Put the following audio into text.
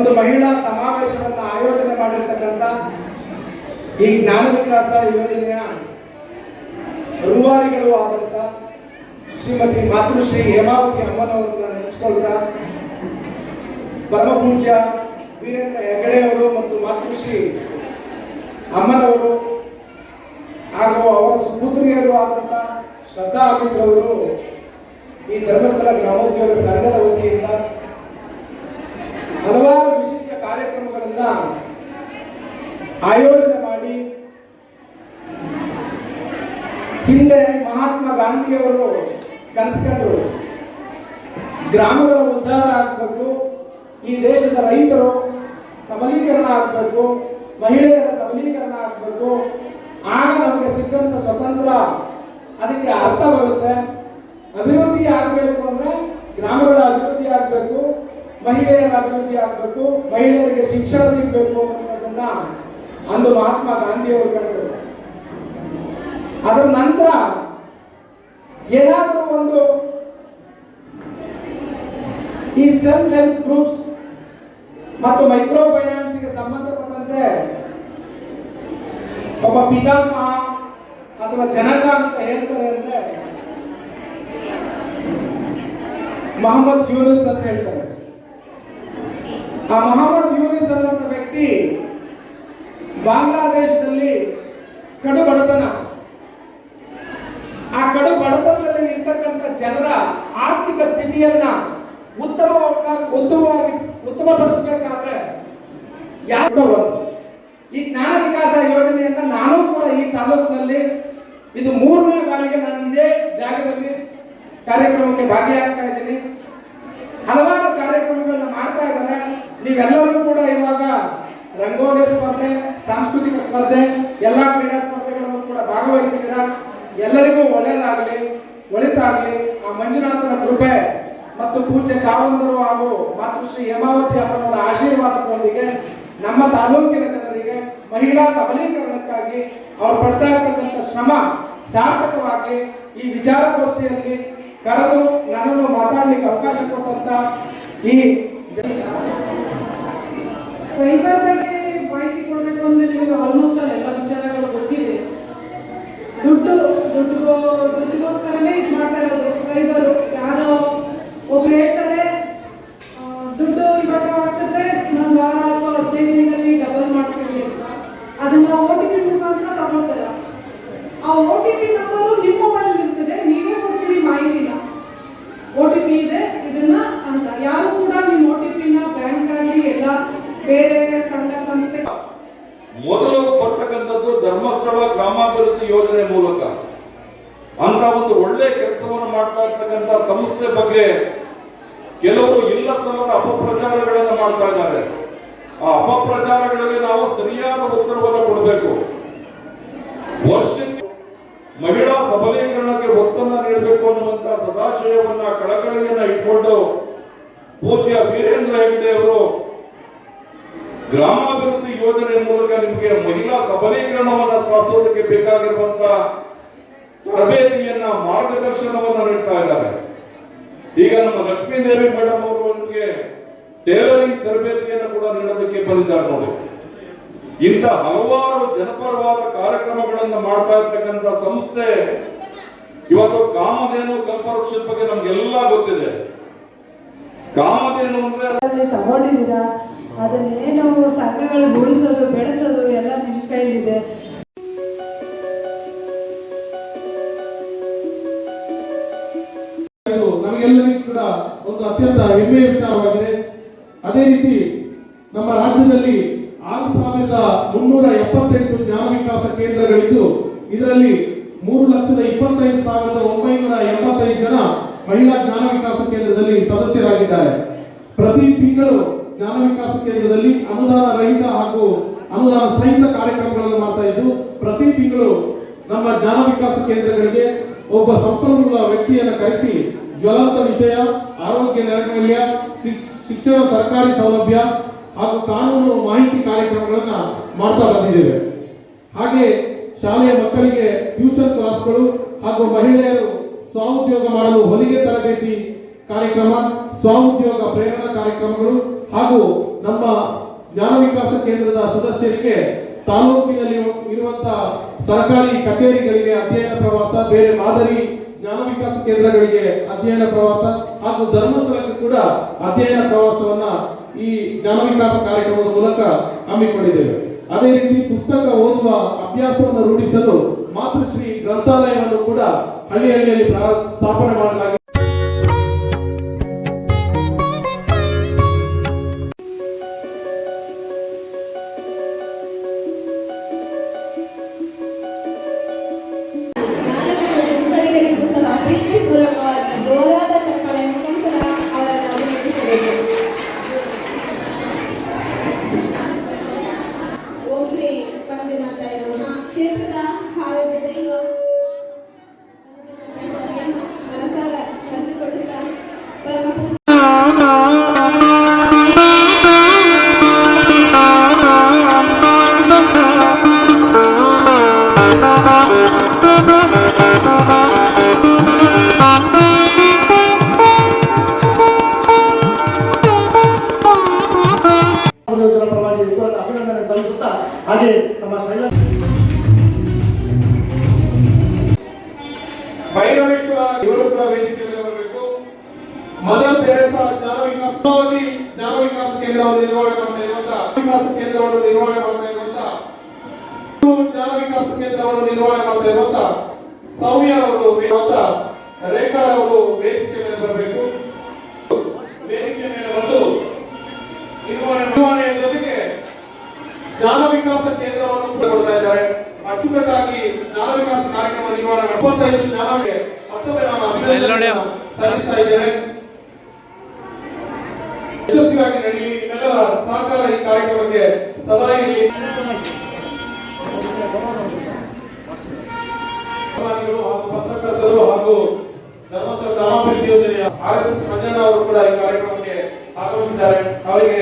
ಒಂದು ಮಹಿಳಾ ಸಮಾವೇಶವನ್ನು ಆಯೋಜನೆ ಮಾಡಿರ್ತಕ್ಕಂಥ ಈ ಜ್ಞಾನ ವಿಕಾಸ ಯೋಜನೆಯ ರೂವಾರಿಗಳು ಆದಂತ ಶ್ರೀಮತಿ ಮಾತೃಶ್ರೀ ಹೇಮಾವತಿ ಅಮ್ಮನವರನ್ನ ನೆನೆಸ್ಕೊಳ್ತಾ ಪರಮಪೂಜ್ಯ ವೀರೇಂದ್ರ ಹೆಗಡೆಯವರು ಮತ್ತು ಮಾತೃಶ್ರೀ ಅಮ್ಮನವರು ಹಾಗೂ ಅವರ ಸುಪುತ್ರಿಯರು ಆದಂತ ಶ್ರದ್ಧಾ ಅವರು ಈ ಧರ್ಮಸ್ಥಳ ಗ್ರಾಮೋದ್ಯೋಗ ಸಂಘದ ವತಿಯಿಂದ ಹಲವಾರು ಕಾರ್ಯಕ್ರಮಗಳನ್ನ ಆಯೋಜನೆ ಮಾಡಿ ಹಿಂದೆ ಮಹಾತ್ಮ ಗಾಂಧಿಯವರು ಕನಸ್ಕೊಂಡ್ರು. ಗ್ರಾಮಗಳ ಉದ್ಧಾರ ಆಗಬೇಕು, ಈ ದೇಶದ ರೈತರು ಸಬಲೀಕರಣ ಆಗಬೇಕು, ಮಹಿಳೆಯರ ಸಬಲೀಕರಣ ಆಗಬೇಕು, ಆಗ ನಮಗೆ ಸಿಕ್ಕಂತ ಸ್ವತಂತ್ರ ಅದಕ್ಕೆ ಅರ್ಥ ಬರುತ್ತೆ. ಅಭಿವೃದ್ಧಿ ಆಗಬೇಕು ಅಂದ್ರೆ ಗ್ರಾಮಗಳ ಅಭಿವೃದ್ಧಿ ಆಗಬೇಕು ಮಹಿಳೆಯರ ಅಭಿವೃದ್ಧಿ ಆಗಬೇಕು, ಮಹಿಳೆಯರಿಗೆ ಶಿಕ್ಷಣ ಸಿಗಬೇಕು ಅನ್ನೋದನ್ನ ಅಂದು ಮಹಾತ್ಮ ಗಾಂಧಿಯವರು ಕಂಡರು ಅದರ ನಂತರ ಏನಾದರೂ ಒಂದು ಈ ಸೆಲ್ಫ್ ಹೆಲ್ಪ್ ಗ್ರೂಪ್ಸ್ ಮತ್ತು ಮೈಕ್ರೋ ಫೈನಾನ್ಸ್ಗೆ ಸಂಬಂಧಪಟ್ಟಂತೆ ಒಬ್ಬ ಪಿತಾಮಹ ಅಥವಾ ಜನಕ ಅಂತ ಹೇಳ್ತಾರೆ ಅಂದ್ರೆ ಮೊಹಮ್ಮದ್ ಯೂನುಸ್ ಅಂತ ಹೇಳ್ತಾರೆ. ಆ ಮೊಹಮ್ಮದ್ ಯೂನಿಸ್ ಅನ್ನೋ ವ್ಯಕ್ತಿ ಬಾಂಗ್ಲಾದೇಶದಲ್ಲಿ ಕಡು ಬಡತನ ಆ ಕಡು ಬಡತನದಲ್ಲಿ ಇರ್ತಕ್ಕಂಥ ಜನರ ಆರ್ಥಿಕ ಸ್ಥಿತಿಯನ್ನ ಉತ್ತಮ ಉತ್ತಮವಾಗಿ, ಉತ್ತಮಪಡಿಸಬೇಕಾದ್ರೆ ಯಾರು ಈ ಜ್ಞಾನ ವಿಕಾಸ ಯೋಜನೆಯನ್ನ ನಾನು ಕೂಡ ಈ ತಾಲೂಕಿನಲ್ಲಿ ಇದು ಮೂರನೇ ಬಾರಿಗೆ ನಾನು ಇದೇ ಜಾಗದಲ್ಲಿ ಕಾರ್ಯಕ್ರಮಕ್ಕೆ ಭಾಗಿಯಾಗ್ತಾ ಇದ್ದೀನಿ ಹಲವಾರು ಕಾರ್ಯಕ್ರಮಗಳನ್ನ ಮಾಡ್ತಾ ಇದ್ದಾರೆ ನೀವೆಲ್ಲರೂ ಕೂಡ ಇವಾಗ ರಂಗೋಲಿ ಸ್ಪರ್ಧೆ ಸಾಂಸ್ಕೃತಿಕ ಸ್ಪರ್ಧೆ, ಎಲ್ಲಾ ಕ್ರೀಡಾ ಸ್ಪರ್ಧೆಗಳನ್ನು ಕೂಡ ಭಾಗವಹಿಸಿದ್ದೀರಾ? ಎಲ್ಲರಿಗೂ ಒಳ್ಳೆಯದಾಗಲಿ, ಒಳಿತಾಗಲಿ. ಆ ಮಂಜುನಾಥನ ಕೃಪೆ ಮತ್ತು ಪೂಜ್ಯ ಕಾವಂದರು ಹಾಗೂ ಮಾತೃಶ್ರೀ ಹೇಮಾವತಿ ಅವರ ಆಶೀರ್ವಾದದೊಂದಿಗೆ ನಮ್ಮ ತಾಲೂಕಿನ ಜನರಿಗೆ ಮಹಿಳಾ ಸಬಲೀಕರಣಕ್ಕಾಗಿ ಅವರು ಪಡ್ತಾ ಇರ್ತಕ್ಕಂಥ ಶ್ರಮ ಸಾರ್ಥಕವಾಗಿ ಈ ವಿಚಾರಗೋಷ್ಠಿಯಲ್ಲಿ ಕರೆದು ನನ್ನನ್ನು ಮಾತಾಡಲಿಕ್ಕೆ ಅವಕಾಶ ಕೊಟ್ಟಂತ ಈ ಸೈಬರ್ ದುಡ್ಡಿಗೋಸ್ಕರನೇ ಇದು ಮಾಡ್ತಾ ಇರೋದು. ಸೈಬರ್ ಯಾರೋ ಒಬ್ರು ಹೇಳ್ತಾರೆ ದುಡ್ಡು ಇವಾಗ ಹಾಕಿದ್ರೆ ನಾನು ವಾರ ಹದಿನೈದು ದಿನದಲ್ಲಿ ಡಬಲ್ ಮಾಡ್ತೀವಿ ಅಂತ. ಅದನ್ನ ಓ ಟಿ ಪಿ ಮುಖಾಂತರ ತಗೊಳ್ತಾರೆ. ಆ ಓ ಟಿ ಪಿ ನಂಬರು ನಿಮ್ಮ ಮೊಬೈಲ್ ಇರ್ತದೆ, ನೀವೇ ಕೊಡ್ತೀರಿ ಮಾಹಿತಿನ. ಓ ಟಿ ಪಿ ಇದೆ, ಇದನ್ನ ಅಂತ. ಯಾರು ಕೂಡ ನಿಮ್ಮ ಓ ಟಿ ಪಿನ ಬ್ಯಾಂಕ್ ಆಗಲಿ ಎಲ್ಲ ಬೇರೆ ಸಂಘ ಸಂಸ್ಥೆ ಮೊದಲು ಬರ್ತಕ್ಕಂಥದ್ದು ಧರ್ಮಸ್ಥಳ ಗ್ರಾಮಾಭಿವೃದ್ಧಿ ಯೋಜನೆ ಮೂಲಕ. ಅಂತ ಒಂದು ಒಳ್ಳೆ ಕೆಲಸವನ್ನು ಮಾಡ್ತಾ ಇರ್ತಕ್ಕಂಥ ಸಂಸ್ಥೆ ಬಗ್ಗೆ ಕೆಲವರು ಇಲ್ಲ ಅಪಪ್ರಚಾರಗಳನ್ನು ಮಾಡ್ತಾ ಇದ್ದಾರೆ. ಆ ಅಪಪ್ರಚಾರಗಳಿಗೆ ನಾವು ಸರಿಯಾದ ಉತ್ತರವನ್ನು ಕೊಡಬೇಕು. ವರ್ಷಕ್ಕೆ ಮಹಿಳಾ ಸಬಲೀಕರಣಕ್ಕೆ ಒತ್ತನ್ನು ನೀಡಬೇಕು ಅನ್ನುವಂತ ಸದಾಶಯವನ್ನ ಕಳಕಳಿಯನ್ನ ಇಟ್ಕೊಂಡು ಪೂಜ್ಯ ವೀರೇಂದ್ರ ಹೆಗ್ಡೆ ಅವರು ಗ್ರಾಮಾಭಿವೃದ್ಧಿ ಯೋಜನೆ ಮೂಲಕ ನಿಮಗೆ ಮಹಿಳಾ ಸಬಲೀಕರಣವನ್ನ ಸಾಧಿಸೋದಕ್ಕೆ ಬೇಕಾಗಿರುವಂತ ತರಬೇತಿಯನ್ನ ಮಾರ್ಗದರ್ಶನವನ್ನ ನೀಡ್ತಾ ಇದ್ದಾರೆ. ಈಗ ನಮ್ಮ ಲಕ್ಷ್ಮೀ ದೇವಿ ಮೇಡಮ್ ಅವರು ಅವರಿಗೆ ಟೇಲರಿಂಗ್ ತರಬೇತಿಯನ್ನು ಕೂಡ ನೀಡೋದಕ್ಕೆ ಬಂದಿದ್ದಾರೆ ನೋಡಿ. ಇಂಥ ಹಲವಾರು ಜನಪರವಾದ ಕಾರ್ಯಕ್ರಮಗಳನ್ನು ಮಾಡ್ತಾ ಇರ್ತಕ್ಕಂಥ ಸಂಸ್ಥೆ ಇವತ್ತು ಕಾಮಧೇನು ಕಲ್ಪವೃಕ್ಷದ ಬಗ್ಗೆ ನಮ್ಗೆಲ್ಲ ಗೊತ್ತಿದೆ. ಕಾಮಧೇನು ಅಂದ್ರೆ ತಗೊಂಡಿದ್ದೀರಾ? ಅದನ್ನೇನು ಸಂಘಗಳು ಉಳಿಸೋದು ಬೆಳೆಸೋದು ಒಂದು ಅತ್ಯಂತ ಹೆಮ್ಮೆಯ ವಿಚಾರವಾಗಿದೆ ಅದೇ ರೀತಿ ನಮ್ಮ ರಾಜ್ಯದಲ್ಲಿ ಆರು ಸಾವಿರದ ಮುನ್ನೂರ ಎಪ್ಪತ್ತೆಂಟು ಜ್ಞಾನ ವಿಕಾಸ ಕೇಂದ್ರಗಳಿದ್ದು, ಇದರಲ್ಲಿ ಮೂರು ಲಕ್ಷದ ಇಪ್ಪತ್ತೈದು ಸಾವಿರದ ಒಂಬೈನೂರ ಎಂಬತ್ತೈದು ಜನ ಮಹಿಳಾ ಜ್ಞಾನ ವಿಕಾಸ ಕೇಂದ್ರದಲ್ಲಿ ಸದಸ್ಯರಾಗಿದ್ದಾರೆ. ಪ್ರತಿ ತಿಂಗಳು ಜ್ಞಾನ ವಿಕಾಸ ಕೇಂದ್ರದಲ್ಲಿ ಅನುದಾನ ರಹಿತ ಹಾಗೂ ಅನುದಾನ ಸಹಿತ ಕಾರ್ಯಕ್ರಮಗಳನ್ನು ಮಾಡ್ತಾ ಇದ್ದು, ಪ್ರತಿ ತಿಂಗಳು ನಮ್ಮ ಜ್ಞಾನ ವಿಕಾಸ ಕೇಂದ್ರಗಳಿಗೆ ಒಬ್ಬ ಸಂಪನ್ಮೂಲ ವ್ಯಕ್ತಿಯನ್ನು ಕರೆಸಿ ಜ್ವಲಂತ ವಿಷಯ, ಆರೋಗ್ಯ ನೈರ್ಮಲ್ಯ ಶಿಕ್- ಶಿಕ್ಷಣ ಸರ್ಕಾರಿ ಸೌಲಭ್ಯ ಹಾಗೂ ಕಾನೂನು ಮಾಹಿತಿ ಕಾರ್ಯಕ್ರಮಗಳನ್ನು ಮಾಡ್ತಾ ಬಂದಿದ್ದೇವೆ. ಹಾಗೆ ಶಾಲೆಯ ಮಕ್ಕಳಿಗೆ ಟ್ಯೂಷನ್ ಕ್ಲಾಸ್ಗಳು ಹಾಗೂ ಮಹಿಳೆಯರು ಸ್ವಉದ್ಯೋಗ ಮಾಡಲು ಹೊಲಿಗೆ ತರಬೇತಿ ಕಾರ್ಯಕ್ರಮ, ಸ್ವಉದ್ಯೋಗ ಪ್ರೇರಣಾ ಕಾರ್ಯಕ್ರಮಗಳು ಹಾಗೂ ನಮ್ಮ ಜ್ಞಾನ ವಿಕಾಸ ಕೇಂದ್ರದ ಸದಸ್ಯರಿಗೆ ತಾಲೂಕಿನಲ್ಲಿ ಇರುವಂತಹ ಸರ್ಕಾರಿ ಕಚೇರಿಗಳಿಗೆ ಅಧ್ಯಯನ ಪ್ರವಾಸ, ಬೇರೆ ಮಾದರಿ ಜ್ಞಾನ ವಿಕಾಸ ಕೇಂದ್ರಗಳಿಗೆ ಅಧ್ಯಯನ ಪ್ರವಾಸ ಹಾಗೂ ಧರ್ಮಸ್ಥಳಕ್ಕೆ ಕೂಡ ಅಧ್ಯಯನ ಪ್ರವಾಸವನ್ನ ಈ ಜ್ಞಾನ ವಿಕಾಸ ಕಾರ್ಯಕ್ರಮದ ಮೂಲಕ ಹಮ್ಮಿಕೊಂಡಿದ್ದೇವೆ. ಅದೇ ರೀತಿ ಪುಸ್ತಕ ಓದುವ ಅಭ್ಯಾಸವನ್ನು ರೂಢಿಸಲು ಮಾತೃಶ್ರೀ ಗ್ರಂಥಾಲಯವನ್ನು ಕೂಡ ಹಳ್ಳಿ ಹಳ್ಳಿಯಲ್ಲಿ ಸ್ಥಾಪನೆ ಭೈರವೇಶ್ವರ ಇವರು ಕೂಡ ವೇದಿಕೆ ಮೇಲೆ ಬರಬೇಕು. ಮದರ್ ತೆರೇಸಾ ಜ್ಞಾನ ವಿಕಾಸವಾಗಿ ಜ್ಞಾನ ವಿಕಾಸ ಕೇಂದ್ರವನ್ನು ನಿರ್ವಹಣೆ ಮಾಡ್ತಾ ಇರುವಂತ ವಿಕಾಸ ಕೇಂದ್ರವನ್ನು ನಿರ್ವಹಣೆ ಮಾಡ್ತಾ ಇರುವಂತ ಜ್ಞಾನ ವಿಕಾಸ ಕೇಂದ್ರವನ್ನು ನಿರ್ವಹಣೆ ಮಾಡ್ತಾ ಇರುವಂತ ಸೌಮ್ಯ ಅವರು ರೇಖಾ ಅವರು ವೇದಿಕೆ ಮೇಲೆ ಬರಬೇಕು. ವೇದಿಕೆ ಮೇಲೆ ಬಂದು ನಿರ್ವಹಣೆ ನಿರ್ವಹಣೆಯ ಜೊತೆಗೆ ಜ್ಞಾನ ವಿಕಾಸ ಕೇಂದ್ರವನ್ನು ಕೂಡ ಕೊಡ್ತಾ ಇದ್ದಾರೆ. ಅಚ್ಚುಕಟ್ಟಾಗಿ ಜ್ಞಾನ ವಿಕಾಸ ಕಾರ್ಯಕ್ರಮ ನಿರ್ವಹಣೆ ಇಪ್ಪತ್ತೈದು ಜ್ಞಾನಕ್ಕೆ ಸಲ್ಲಿಸ್ತಾ ಇದ್ದೇನೆ ಯಶಸ್ವಿಯಾಗಿ ನಡೆಯಲಿ ನಿಮ್ಮೆಲ್ಲರ ಸಹಕಾರ ಈ ಕಾರ್ಯಕ್ರಮಕ್ಕೆ ಸದಾ ಇರಲಿ. ಹಾಗೂ ಪತ್ರಕರ್ತರು ಹಾಗೂ ಧರ್ಮಸ್ಥಳ ಗ್ರಾಮಾಭಿವೃದ್ಧಿ ಯೋಜನೆಯ ಆರ್ ಎಸ್ ಎಸ್ ಮಂಜಣ್ಣ ಅವರು ಕೂಡ ಈ ಕಾರ್ಯಕ್ರಮಕ್ಕೆ ಆಗಮಿಸಿದ್ದಾರೆ. ಅವರಿಗೆ